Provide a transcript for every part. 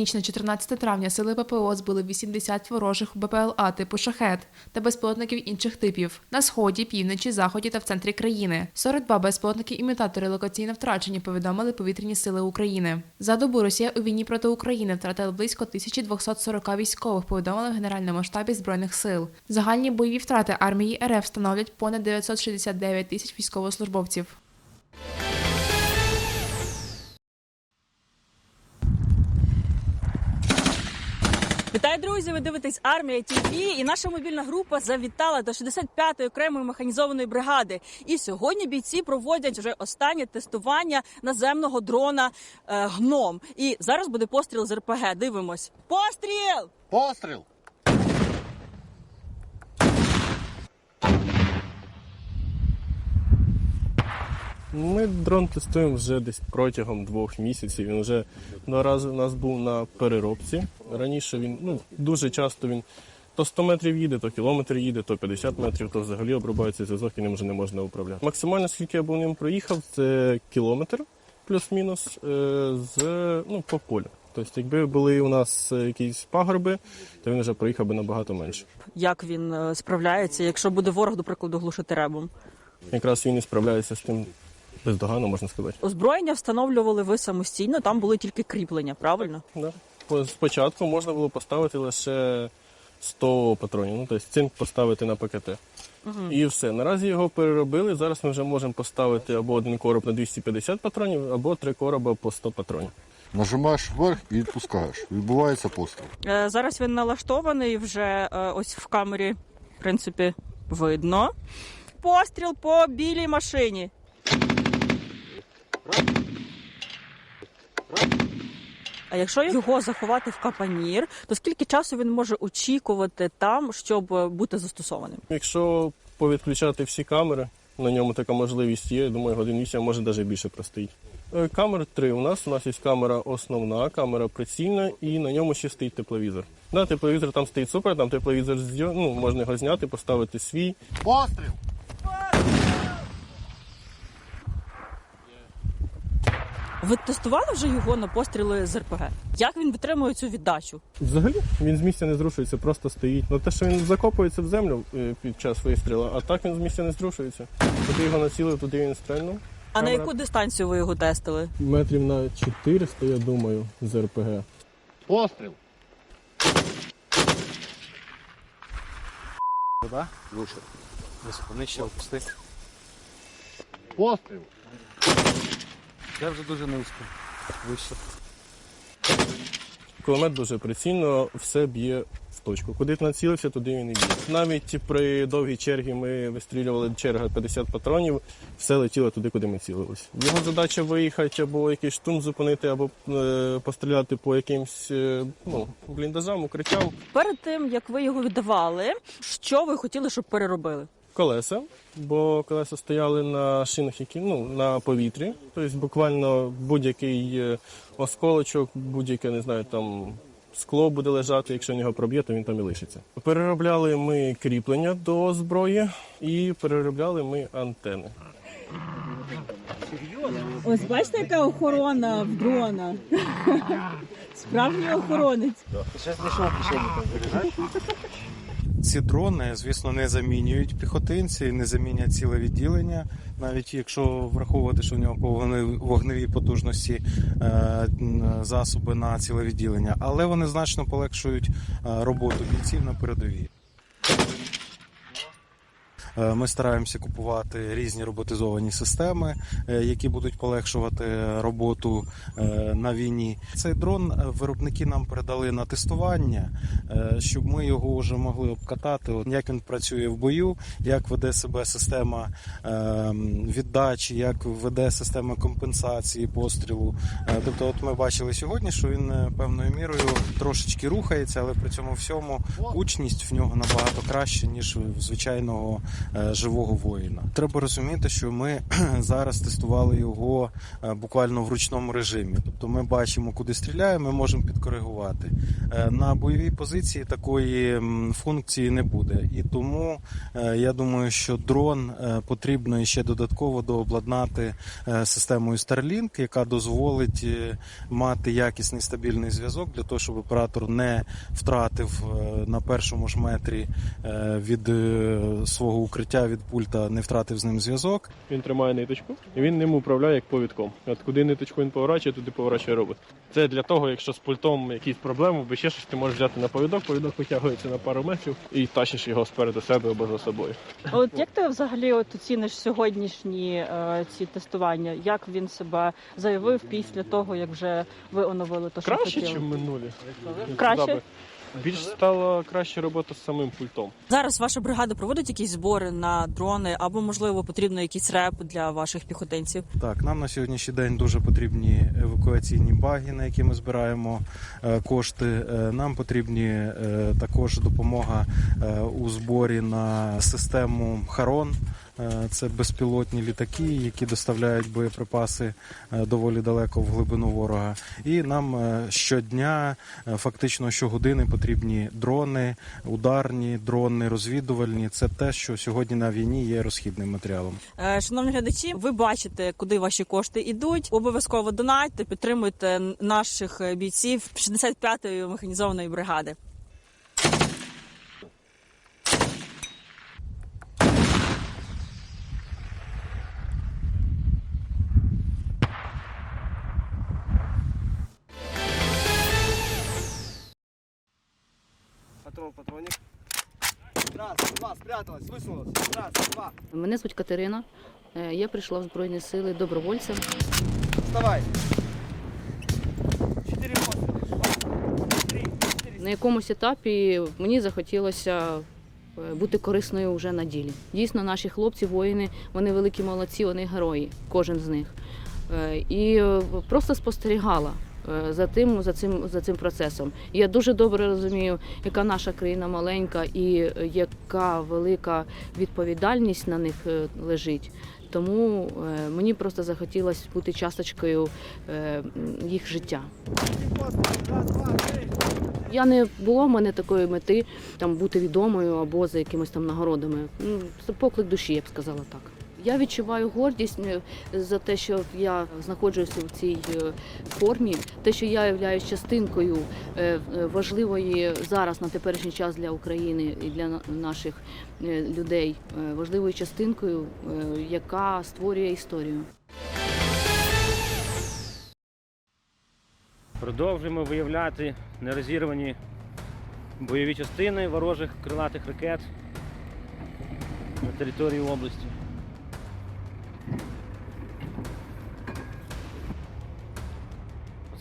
ніч на 14 травня сили ППО збили 80 ворожих БПЛА типу шахет та безпілотників інших типів на сході, півночі, заході та в центрі країни. 42 безпілотники-імітатори локаційно втрачені, повідомили повітряні сили України. За добу Росія у війні проти України втратила близько 1240 військових, повідомили в Генеральному штабі збройних сил. Загальні бойові втрати армії РФ становлять понад 969 тисяч військовослужбовців. Вітаю, друзі! Ви дивитесь армія ТВ і наша мобільна група завітала до 65-ї окремої механізованої бригади. І сьогодні бійці проводять вже останнє тестування наземного дрона е, гном. І зараз буде постріл з РПГ. Дивимось. Постріл! Постріл! Ми дрон тестуємо вже десь протягом двох місяців. Він вже два рази у нас був на переробці. Раніше він ну дуже часто він то 100 метрів їде, то кілометр їде, то 50 метрів, то взагалі обрубається зв'язок і ним вже не можна управляти. Максимально скільки я був ним проїхав, це кілометр плюс-мінус е, з ну по полю. Тобто, якби були у нас е, якісь пагорби, то він вже проїхав би набагато менше. Як він е, справляється, якщо буде ворог, до прикладу, глушити ребом? Якраз він і справляється з тим бездоганно, можна сказати. Озброєння встановлювали ви самостійно, там були тільки кріплення, правильно? Да. Спочатку можна було поставити лише 100 патронів, ну тобто цинк поставити на ПКТ. І все. Наразі його переробили. Зараз ми вже можемо поставити або один короб на 250 патронів, або три короба по 100 патронів. Нажимаєш вверх і відпускаєш. Відбувається постріл. Е, Зараз він налаштований вже е, ось в камері, в принципі, видно. Постріл по білій машині. А якщо його заховати в капанір, то скільки часу він може очікувати там, щоб е, бути застосованим? Якщо повідключати всі камери, на ньому така можливість є, я думаю, годин 8, може навіть більше простоїть. Е, Камер три у нас. У нас є камера основна, камера прицільна, і на ньому ще стоїть тепловізор. Да, тепловізор там стоїть супер, там тепловізор ну, можна його зняти, поставити свій. Постріл! Ви тестували вже його на постріли з РПГ? Як він витримує цю віддачу? Взагалі він з місця не зрушується, просто стоїть. Ну те, що він закопується в землю е, під час вистрілу, а так він з місця не зрушується. Куди його націлив, туди він стрельнув. А на яку дистанцію ви його тестили? Метрів на 400, я думаю, з РПГ. Постріл! Да? Лучше. Високо, нижче опусти. Постріл! Я вже дуже низько. Вище. Кулемет дуже прицільно, все б'є в точку. Куди ти націлився, туди він і б'є. Навіть при довгій чергі ми вистрілювали черга 50 патронів, все летіло туди, куди ми цілились. Його задача виїхати або якийсь штурм зупинити, або е, постріляти по якимсь е, ну, бліндажам, укриттям. Перед тим як ви його віддавали, що ви хотіли, щоб переробили? Колеса, бо колеса стояли на шинах, які ну на повітрі. Тобто буквально будь-який е, осколочок, будь-яке не знаю, там скло буде лежати. Якщо його проб'є, то він там і лишиться. Переробляли ми кріплення до зброї і переробляли ми антени. Ось бачите, яка охорона в дрона. Справжній охоронець. Ці дрони, звісно, не замінюють піхотинці, не замінять ціле відділення, навіть якщо враховувати, що в нього по вогневій- потужності е, засоби на ціле відділення, але вони значно полегшують е, роботу бійців на передовій. Е, Ми стараємося купувати різні роботизовані системи, е, які будуть полегшувати роботу е, на війні. Цей дрон виробники нам передали на тестування, щоб ми його вже могли обкатати. Як він працює в бою, як веде себе система віддачі, як веде система компенсації пострілу. Тобто, от ми бачили сьогодні, що він певною мірою трошечки рухається, але при цьому всьому гучність в нього набагато краще, ніж в звичайного живого воїна. Треба розуміти, що ми зараз тестували його е, буквально в ручному режимі. Тобто ми бачимо, куди стріляє, ми можемо підкоригувати. Е, На бойовій позиції такої функції не буде. І тому е, я думаю, що дрон е, потрібно ще додатково дообладнати е, системою Starlink, яка дозволить е, мати якісний стабільний зв'язок для того, щоб оператор не втратив е, на першому ж метрі е, від е, свого укриття від пульта, не втратив з ним зв'язок. Він тримає ниточку, і він ним управляє як повідком. От куди ниточку він поворачує, туди поворачує робот. Це для того, якщо з пультом якісь проблеми, або ще щось, ти можеш взяти на повідок, повідок витягується на пару метрів і тащиш його спереду себе або за собою. А От як ти взагалі от оціниш сьогоднішні е, ці тестування? Як він себе заявив після того, як вже ви оновили те, що Краще, хотіли? ніж минулі. Краще? Більш стала краща робота з самим пультом. Зараз ваша бригада проводить якісь збори на дрони, або можливо потрібно якийсь реп для ваших піхотинців. Так, нам на сьогоднішній день дуже потрібні евакуаційні баги, на які ми збираємо е, кошти. Е, Нам потрібні е, також допомога у зборі на систему Харон. Е, Це безпілотні літаки, які доставляють боєприпаси е, доволі далеко в глибину ворога. І нам е, щодня, фактично щогодини, потрібні дрони, ударні, дрони, розвідувальні. Це те, що сьогодні на війні є розхідним матеріалом. Шановні глядачі, ви бачите, куди ваші кошти йдуть. Обов'язково донайте, підтримуйте наших бійців 65-ї механізованої бригади. Патрон, патронник. Раз, два, спряталась, высунулась. Раз, два. Мене звуть Катерина. Е, Я прийшла в Збройні Сили добровольцем. Вставай. Четыре постріли. Чотири. На якомусь етапі мені захотілося е, бути корисною вже на ділі. Дійсно, наші хлопці, воїни, вони великі молодці, вони герої, кожен з них. Е, І просто спостерігала. Е, За тим, за цим за цим процесом. Я дуже добре розумію, яка наша країна маленька і яка велика відповідальність на них е, лежить. Тому е, мені просто захотілося бути часточкою їх життя. Я не було в мене такої мети там бути відомою або за якимись там нагородами. Ну, Це поклик душі, я б сказала так. Я відчуваю гордість е, за те, що я знаходжуся в цій е, формі, те, що я являюсь частинкою е, важливої зараз на теперішній час для України і для наших людей, важливою частинкою, яка створює історію. Продовжуємо виявляти нерозірвані бойові частини ворожих крилатих ракет на території області.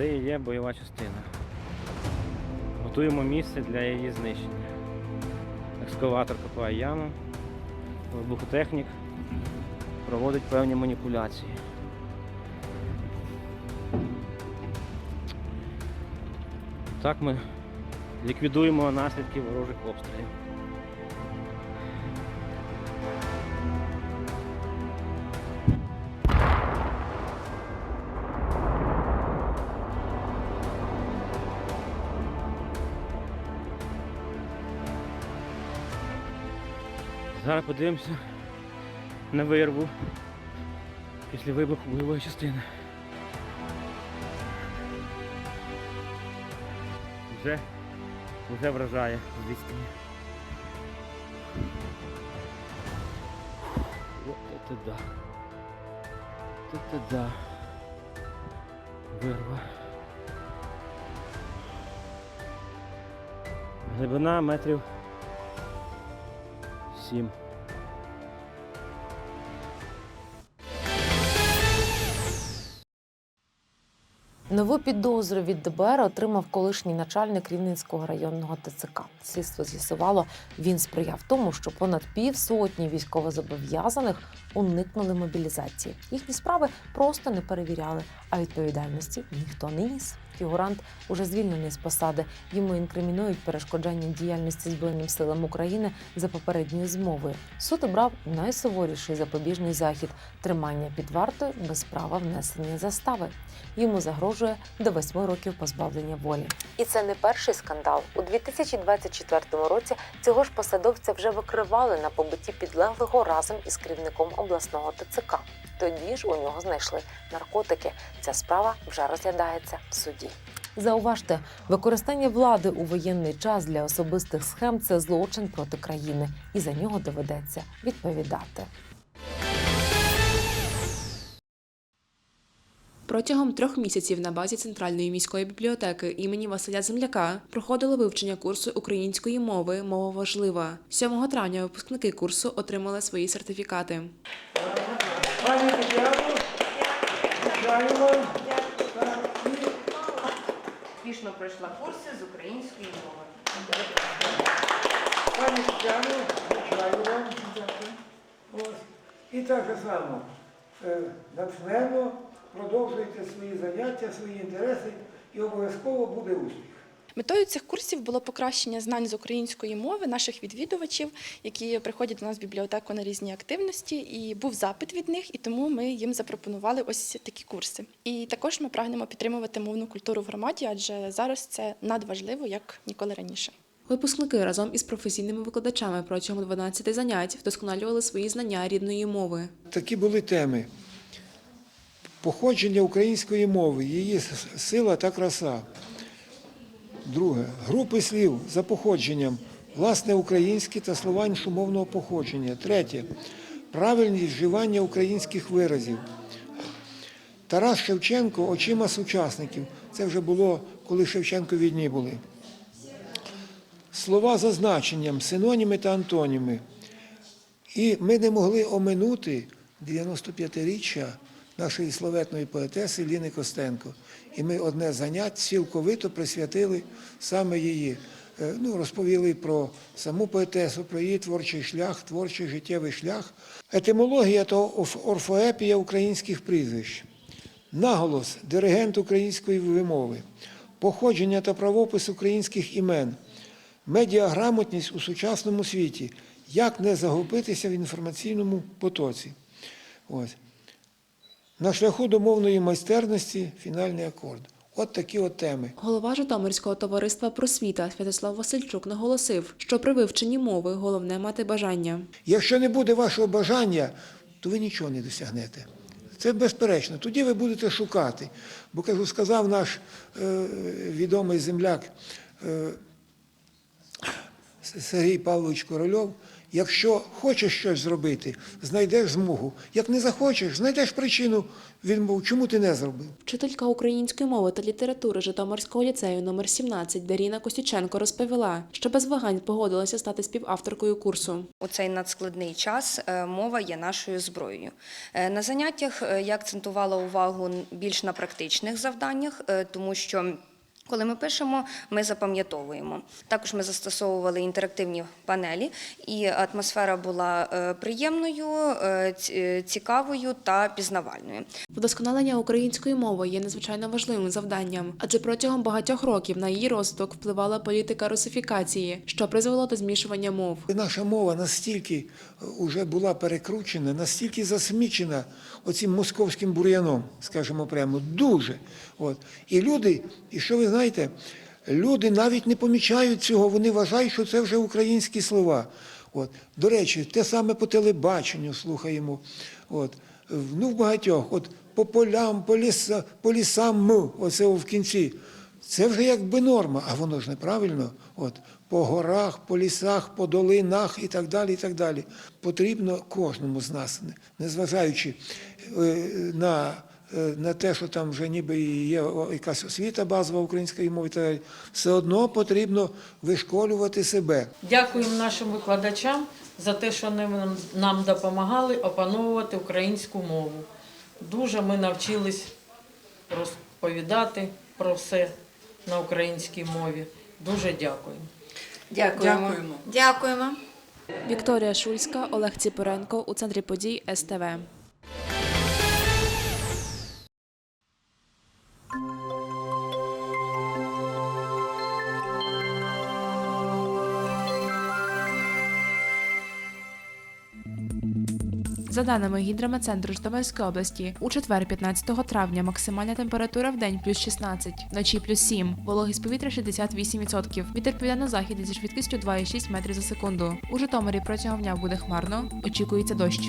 Це і є бойова частина. Готуємо місце для її знищення. Екскаватор копає яму, вибухотехнік проводить певні маніпуляції. Так ми ліквідуємо наслідки ворожих обстрілів. Зараз подивимося на вирву після вибуху бойової частини. Вже, вже вражає з відстані. Это да. Это да. Вирва. Глибина метрів сім. Нову підозру від ДБР отримав колишній начальник Рівненського районного ТЦК. Слідство з'ясувало, він сприяв тому, що понад півсотні військовозобов'язаних уникнули мобілізації. Їхні справи просто не перевіряли, а відповідальності ніхто не ніс. Фігурант уже звільнений з посади. Йому інкримінують перешкоджання діяльності Збройним силам України за попередньою змовою. Суд обрав найсуворіший запобіжний захід тримання під вартою без права внесення застави. Йому загрожує до восьми років позбавлення волі. І це не перший скандал. У 2024 році цього ж посадовця вже викривали на побитті підлеглого разом із керівником обласного ТЦК. Тоді ж у нього знайшли наркотики. Ця справа вже розглядається в суді. Зауважте, використання влади у воєнний час для особистих схем це злочин проти країни, і за нього доведеться відповідати. Протягом трьох місяців на базі Центральної міської бібліотеки імені Василя Земляка проходило вивчення курсу української мови Мова важлива. 7 травня випускники курсу отримали свої сертифікати. Пані Тетяно. Успішно пройшла курси з української мови. Пані Тетяно, вітаю вам. І так само, е, натхненно продовжуйте свої заняття, свої інтереси і обов'язково буде успіх. Метою цих курсів було покращення знань з української мови наших відвідувачів, які приходять до нас в бібліотеку на різні активності. І був запит від них, і тому ми їм запропонували ось такі курси. І також ми прагнемо підтримувати мовну культуру в громаді, адже зараз це надважливо, як ніколи раніше. Випускники разом із професійними викладачами протягом 12 занять вдосконалювали свої знання рідної мови. Такі були теми. Походження української мови, її сила та краса. Друге. Групи слів за походженням, власне українські та слова іншомовного походження. Третє. Правильність вживання українських виразів. Тарас Шевченко очима сучасників. Це вже було, коли Шевченкові дні були. Слова за значенням, синоніми та антоніми. І ми не могли оминути 95-річчя нашої славетної поетеси Ліни Костенко. І ми одне занять цілковито присвятили саме її. Е, Ну, розповіли про саму поетесу, про її творчий шлях, творчий життєвий шлях. Етимологія та орфоепія українських прізвищ. Наголос диригент української вимови, походження та правопис українських імен, медіаграмотність у сучасному світі, як не загубитися в інформаційному потоці. Ось. На шляху до мовної майстерності фінальний акорд. От такі от теми. Голова Житомирського товариства просвіта Святослав Васильчук наголосив, що при вивченні мови головне мати бажання. Якщо не буде вашого бажання, то ви нічого не досягнете. Це безперечно. Тоді ви будете шукати. Бо кажу, сказав наш е, відомий земляк е, Сергій Павлович Корольов, якщо хочеш щось зробити, знайдеш змогу. Як не захочеш, знайдеш причину відмову, чому ти не зробив. Вчителька української мови та літератури Житомирського ліцею номер 17 Даріна Костюченко розповіла, що без вагань погодилася стати співавторкою курсу. У цей надскладний час е, мова є нашою зброєю. Е, На заняттях е, я акцентувала увагу більш на практичних завданнях, тому що. Коли ми пишемо, ми запам'ятовуємо. Також ми застосовували інтерактивні панелі, і атмосфера була е, приємною, е, е, цікавою та пізнавальною. Вдосконалення української мови є надзвичайно важливим завданням, адже протягом багатьох років на її розвиток впливала політика русифікації, що призвело до змішування мов. Наша мова настільки вже була перекручена, настільки засмічена оцим московським бур'яном, скажімо прямо, дуже. От. І люди, і що ви знаєте, люди навіть не помічають цього, вони вважають, що це вже українські слова. От. До речі, те саме по телебаченню слухаємо. От. Ну, в багатьох, от по полям, по, ліса, по лісам, оце в кінці. Це вже якби норма, а воно ж неправильно. От, по горах, по лісах, по долинах і так далі. і так далі. Потрібно кожному з нас, незважаючи е, на, е, на те, що там вже ніби є якась освіта базова української мови, далі, все одно потрібно вишколювати себе. Дякуємо нашим викладачам за те, що вони нам- допомагали опановувати українську мову. Дуже ми навчились розповідати про все на українській мові. Дуже дякуємо. Дякуємо. Дякуємо. Вікторія Шульська, Олег Ціпоренко у центрі подій СТВ. За даними гідрометцентру Житомирської області, у четвер, 15 травня, максимальна температура в день плюс 16, вночі плюс 7, вологість повітря 68%. Вітер південно-західний зі швидкістю 2,6 метрів за секунду. У Житомирі протягом дня буде хмарно, очікується дощ.